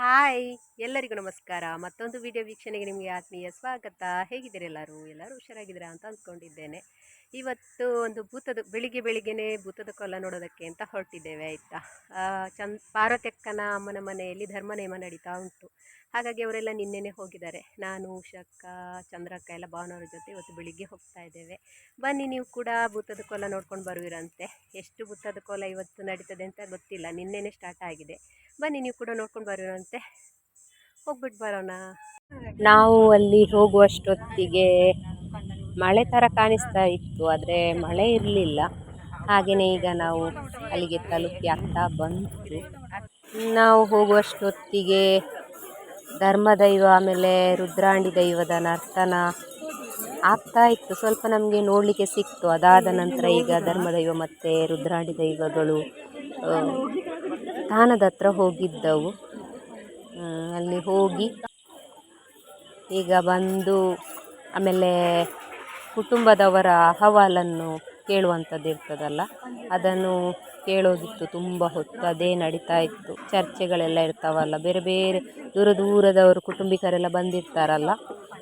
Hi, ಎಲ್ಲರಿಗೂ ನಮಸ್ಕಾರ. ಮತ್ತೊಂದು ವಿಡಿಯೋ ವೀಕ್ಷಣೆಗೆ ನಿಮಗೆ ಆತ್ಮೀಯ ಸ್ವಾಗತ. ಹೇಗಿದ್ದೀರಿ ಎಲ್ಲರೂ? ಎಲ್ಲರೂ ಹುಷಾರಾಗಿದ್ದೀರಾ ಅಂತ ಅಂದ್ಕೊಂಡಿದ್ದೇನೆ. ಇವತ್ತು ಒಂದು ಭೂತದ, ಬೆಳಿಗ್ಗೆ ಬೆಳಿಗ್ಗೆನೇ ಭೂತದ ಕೊಲ್ಲ ನೋಡೋದಕ್ಕೆ ಅಂತ ಹೊರಟಿದ್ದೇವೆ, ಆಯಿತಾ? ಚಂದ್ ಪಾರ್ವತಕ್ಕನ ಅಮ್ಮನ ಮನೆಯಲ್ಲಿ ಧರ್ಮ ನೇಮ ನಡೀತಾ ಉಂಟು. ಹಾಗಾಗಿ ಅವರೆಲ್ಲ ನಿನ್ನೆನೆ ಹೋಗಿದ್ದಾರೆ. ನಾನು, ಉಷಕ್ಕ, ಚಂದ್ರಕ್ಕ ಎಲ್ಲ ಭಾವನವ್ರ ಜೊತೆ ಇವತ್ತು ಬೆಳಿಗ್ಗೆ ಹೋಗ್ತಾ ಇದ್ದೇವೆ. ಬನ್ನಿ, ನೀವು ಕೂಡ ಭೂತದ ಕೋಲ ನೋಡ್ಕೊಂಡು ಬರುವಿರಂತೆ. ಎಷ್ಟು ಭೂತದ ಕೋಲ ಇವತ್ತು ನಡೀತದೆ ಅಂತ ಗೊತ್ತಿಲ್ಲ. ನಿನ್ನೆನೇ ಸ್ಟಾರ್ಟ್ ಆಗಿದೆ. ಬನ್ನಿ, ನೀವು ಕೂಡ ನೋಡ್ಕೊಂಡು ಬರುವಿರಂತೆ ಹೋಗ್ಬಿಟ್ಟು ಬರೋಣ. ನಾವು ಅಲ್ಲಿ ಹೋಗುವಷ್ಟೊತ್ತಿಗೆ ಮಳೆ ಥರ ಕಾಣಿಸ್ತಾ ಇತ್ತು ಆದರೆ ಮಳೆ ಇರಲಿಲ್ಲ. ಹಾಗೆಯೇ ಈಗ ನಾವು ಅಲ್ಲಿಗೆ ತಲುಪಿ ಆಗ್ತಾ ಬಂತು ನಾವು ಹೋಗುವಷ್ಟೊತ್ತಿಗೆ ಧರ್ಮದೈವ ಆಮೇಲೆ ರುದ್ರಾಂಡಿ ದೈವದ ನರ್ತನ ಆಗ್ತಾ ಇತ್ತು. ಸ್ವಲ್ಪ ನಮಗೆ ನೋಡಲಿಕ್ಕೆ ಸಿಕ್ತು. ಅದಾದ ನಂತರ ಈಗ ಧರ್ಮದೈವ ಮತ್ತು ರುದ್ರಾಂಡಿ ದೈವಗಳು ತಾನದ ಹತ್ರ ಹೋಗಿದ್ದವು. ಅಲ್ಲಿ ಹೋಗಿ ಈಗ ಬಂದು ಆಮೇಲೆ ಕುಟುಂಬದವರ ಅಹವಾಲನ್ನು ಕೇಳುವಂಥದ್ದು ಇರ್ತದಲ್ಲ, ಅದನ್ನು ಕೇಳೋದಿತ್ತು ತುಂಬ ಹೊತ್ತು, ಅದೇ ನಡೀತಾ ಇತ್ತು. ಚರ್ಚೆಗಳೆಲ್ಲ ಇರ್ತಾವಲ್ಲ, ಬೇರೆ ಬೇರೆ ದೂರ ದೂರದವರು, ಕುಟುಂಬಿಕರೆಲ್ಲ ಬಂದಿರ್ತಾರಲ್ಲ,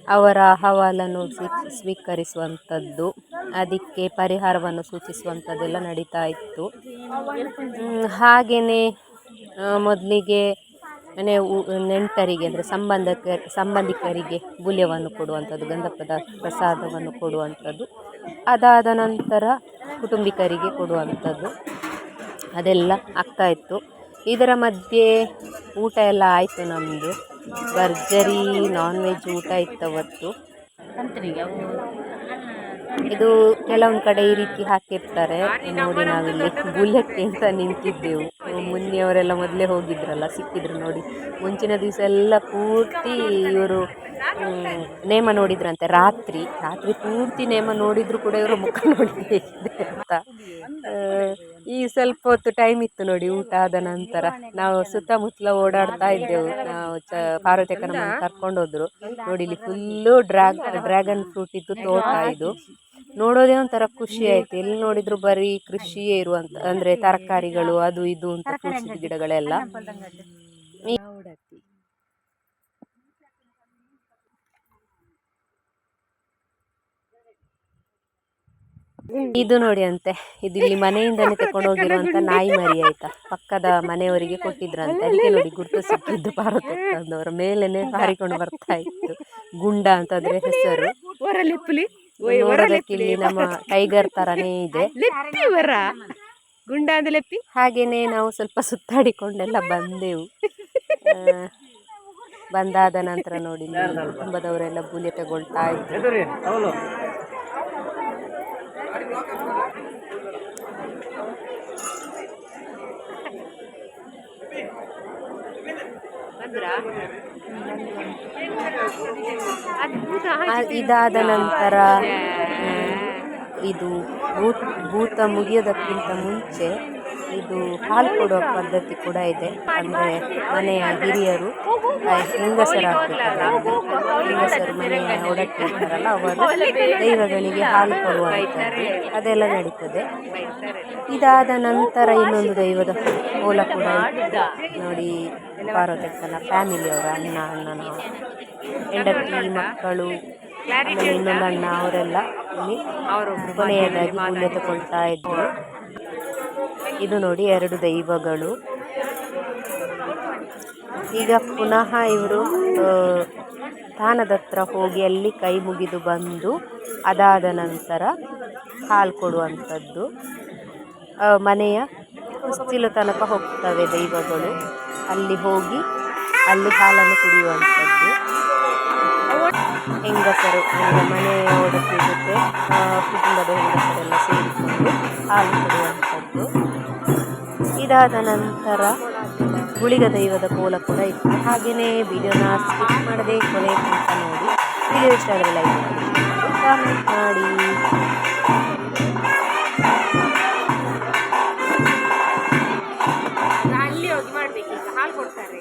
ಅವರ ಅಹವಾಲನ್ನು ಸ್ವೀ- ಸ್ವೀಕರಿಸುವಂಥದ್ದು, ಅದಕ್ಕೆ ಪರಿಹಾರವನ್ನು ಸೂಚಿಸುವಂಥದ್ದೆಲ್ಲ ನಡೀತಾ ಇತ್ತು. ಹಾಗೆಯೇ ಮೊದಲಿಗೆ ಮನೆ ನೆಂಟರಿಗೆ ಅಂದರೆ ಸಂಬಂಧಕ್ಕೆ ಸಂಬಂಧಿಕರಿಗೆ ಬುಲ್ಯವನ್ನು ಕೊಡುವಂಥದ್ದು ಗಂಧ ಪದಾರ್ಥ ಪ್ರಸಾದವನ್ನು ಕೊಡುವಂಥದ್ದು. ಅದಾದ ನಂತರ ಕುಟುಂಬಿಕರಿಗೆ ಕೊಡುವಂಥದ್ದು. ಅದೆಲ್ಲ ಆಗ್ತಾಯಿತ್ತು ಇದರ ಮಧ್ಯೆ ಊಟ ಎಲ್ಲ ಆಯಿತು ನಮ್ಮದು ಭರ್ಜರಿ ನಾನ್ ವೆಜ್ ಊಟ ಇತ್ತು ಅವತ್ತು ಇದು ಕೆಲವೊಂದು ಕಡೆ ಈ ರೀತಿ ಹಾಕಿರ್ತಾರೆ. ನೋಡಿ ನಾವಿಲ್ಲಿ ಬುಲೆಕ್ಕೆ ಅಂತ ನಿಂತಿದ್ದೆವು. ಮುನ್ನಿಯವರೆಲ್ಲ ಮೊದಲೇ ಹೋಗಿದ್ರಲ್ಲ, ಸಿಕ್ಕಿದ್ರು ನೋಡಿ. ಮುಂಚಿನ ದಿವಸ ಎಲ್ಲ ಪೂರ್ತಿ ಇವರು ನೇಮ ನೋಡಿದ್ರಂತೆ, ರಾತ್ರಿ. ರಾತ್ರಿ ಪೂರ್ತಿ ನೇಮ ನೋಡಿದ್ರು ಕೂಡ ಇವರು ಮುಖ ನೋಡಿದೆ ಅಂತ. ಈ ಸ್ವಲ್ಪ ಹೊತ್ತು ಟೈಮ್ ಇತ್ತು ನೋಡಿ ಊಟ ಆದ ನಂತರ. ನಾವು ಸುತ್ತಮುತ್ತಲ ಓಡಾಡ್ತಾ ಇದ್ದೆವು. ನಾವು ಚ ಪಾರ್ವತಿಯಕ್ಕ ನಮ್ಮನ್ನು ಕರ್ಕೊಂಡು ಹೋದ್ರು ನೋಡಿ ಇಲ್ಲಿ ಫುಲ್ಲು ಡ್ರ್ಯಾಗ್ ಡ್ರ್ಯಾಗನ್ ಫ್ರೂಟ್ ಇದ್ದು ತೋಟ ಇದು. ನೋಡೋದೇ ಒಂಥರ ಖುಷಿ ಆಯ್ತು. ಎಲ್ಲಿ ನೋಡಿದ್ರು ಬರೀ ಕೃಷಿಯೇ ಇರುವಂತ ಅಂದ್ರೆ ತರಕಾರಿಗಳು ಅದು ಇದು ಅಂತ ಕೃಷಿ ಗಿಡಗಳೆಲ್ಲ. ಇದು ನೋಡಿ ಅಂತೆ ಇದು ಇಲ್ಲಿ ಮನೆಯಿಂದನೇ ತಕೊಂಡು ಹೋಗಿರುವಂತ ನಾಯಿ ಮರಿ ಆಯ್ತಾ? ಪಕ್ಕದ ಮನೆಯವರಿಗೆ ಕೊಟ್ಟಿದ್ರಂತೆ. ಅದಕ್ಕೆ ನೋಡಿ ಗುರುತು ಸಿಕ್ಕಿದ್ದು ಪಾರ್ವತಕ್ಕಂದವರ ಮೇಲೇನೆ ಹಾರಿಕೊಂಡು ಬರ್ತಾ ಇತ್ತು. ಗುಂಡ ಅಂತಂದ್ರೆ ಹೆಸರು. ನೋಡೋದಕ್ಕೆ ಇಲ್ಲಿ ನಮ್ಮ ಟೈಗರ್ ತರನೇ ಇದೆ. ಗುಂಡ ಅಂದ್ರೆ ಲೆಪ್ಪಿ? ಹಾಗೇನೆ ನಾವು ಸ್ವಲ್ಪ ಸುತ್ತಾಡಿಕೊಂಡೆಲ್ಲ ಬಂದೆವು. ಬಂದಾದ ನಂತರ ನೋಡಿ ಕುಟುಂಬದವರೆಲ್ಲ ಬೂಲೆ ತಗೊಳ್ತಾ ಇದ್ರು. ಇದಾದ ನಂತರ ಇದು ಭೂತ ಭೂತ ಮುಗಿಯೋದಕ್ಕಿಂತ ಮುಂಚೆ ಇದು ಹಾಲು ಕೊಡುವ ಪದ್ಧತಿ ಕೂಡ ಇದೆ. ಅಂದರೆ ಮನೆಯ ಹಿರಿಯರು ಹೆಂಗಸರು ಹೆಂಗಸರು ಮನೆಯ ಒಡಕ್ಕೆ ಇರ್ತಾರಲ್ಲ ಅವರು ದೈವಗಳಿಗೆ ಹಾಲು ಕೊಡುವಂಥದ್ದು ಅದೆಲ್ಲ ನಡೀತದೆ. ಇದಾದ ನಂತರ ಇನ್ನೊಂದು ದೈವದ ಕೋಲ ಕೂಡ. ನೋಡಿ ಪಾರ್ವತಕ್ಕನ ಫ್ಯಾಮಿಲಿಯವರ ಅಣ್ಣ ಅಣ್ಣನ ಹೆಂಡತಿ, ಮಕ್ಕಳು ಇನ್ನೊಂದು ಅಣ್ಣ, ಅವರೆಲ್ಲ ಇಲ್ಲಿ ಕೊನೆಯದಾಗಿ ಪುಣ್ಯ ಇದ್ರು. ಇದು ನೋಡಿ ಎರಡು ದೈವಗಳು. ಈಗ ಪುನಃ ಇವರು ತಾನದ ಹತ್ರ ಹೋಗಿ ಅಲ್ಲಿ ಕೈ ಮುಗಿದು ಬಂದು ಅದಾದ ನಂತರ ಹಾಲು ಕೊಡುವಂಥದ್ದು. ಮನೆಯ ಉಸ್ತಿಲು ತನಕ ಹೋಗ್ತವೆ ದೈವಗಳು. ಅಲ್ಲಿ ಹೋಗಿ ಅಲ್ಲಿ ಹಾಲನ್ನು ಕುಡಿಯುವಂಥದ್ದು. ಹೆಂಗಸರು ಅಂದರೆ ಮನೆಯ ಒಡತಿ ಜೊತೆ ಕುಟುಂಬದ ಹೆಂಗಸರೆಲ್ಲ ಸೇರಿಕೊಂಡು ಹಾಲು ಕುಡಿಯುವಂಥದ್ದು. ಇದಾದ ನಂತರ ಗುಳಿಗ ದೈವದ ಕೋಲ ಕೂಡ ಇತ್ತು. ಹಾಗೆಯೇ ವಿಡಿಯೋನ ಸ್ಕಿಪ್ ಮಾಡದೆ ಕೊನೆ ಅಂತ ನೋಡಿ. ವಿಡಿಯೋ ಇಷ್ಟ ಆದರೆ ಲೈಕ್ ಮಾಡಿ ಕಾಮೆಂಟ್ ಮಾಡಿ. ಮಾಡ್ಬೇಕು ಈಗ ಹಾಲು ಕೊಡ್ತಾರೆ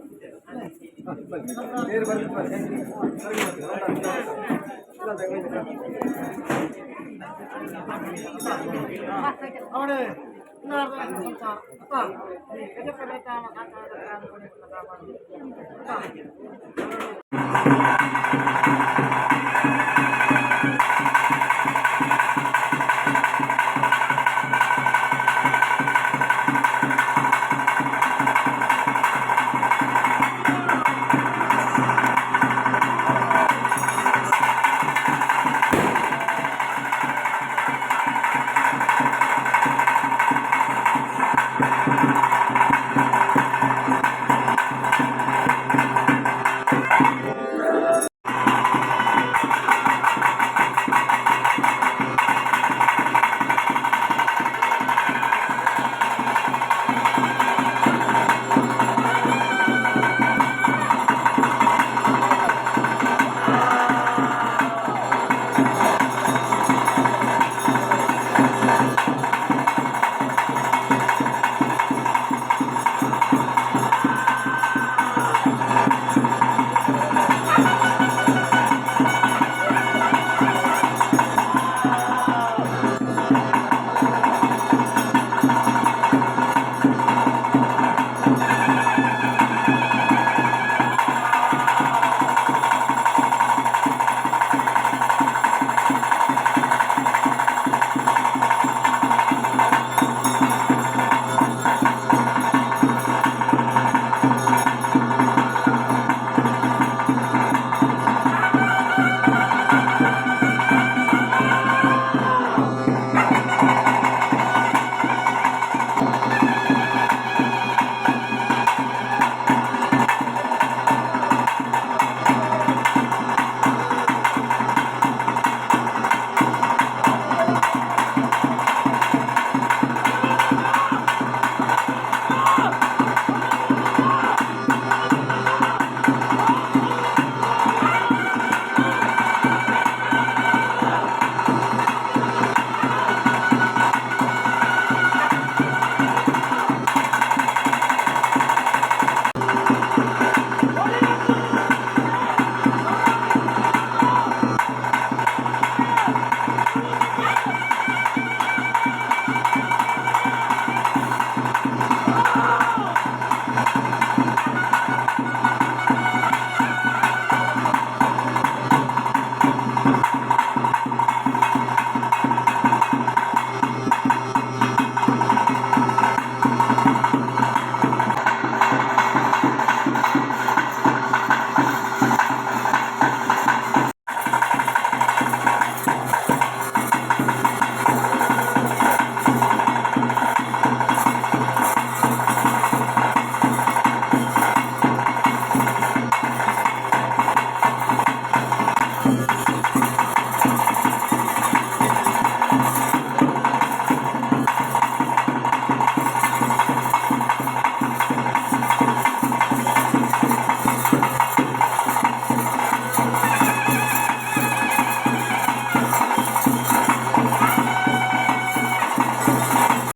அவனு அப்பா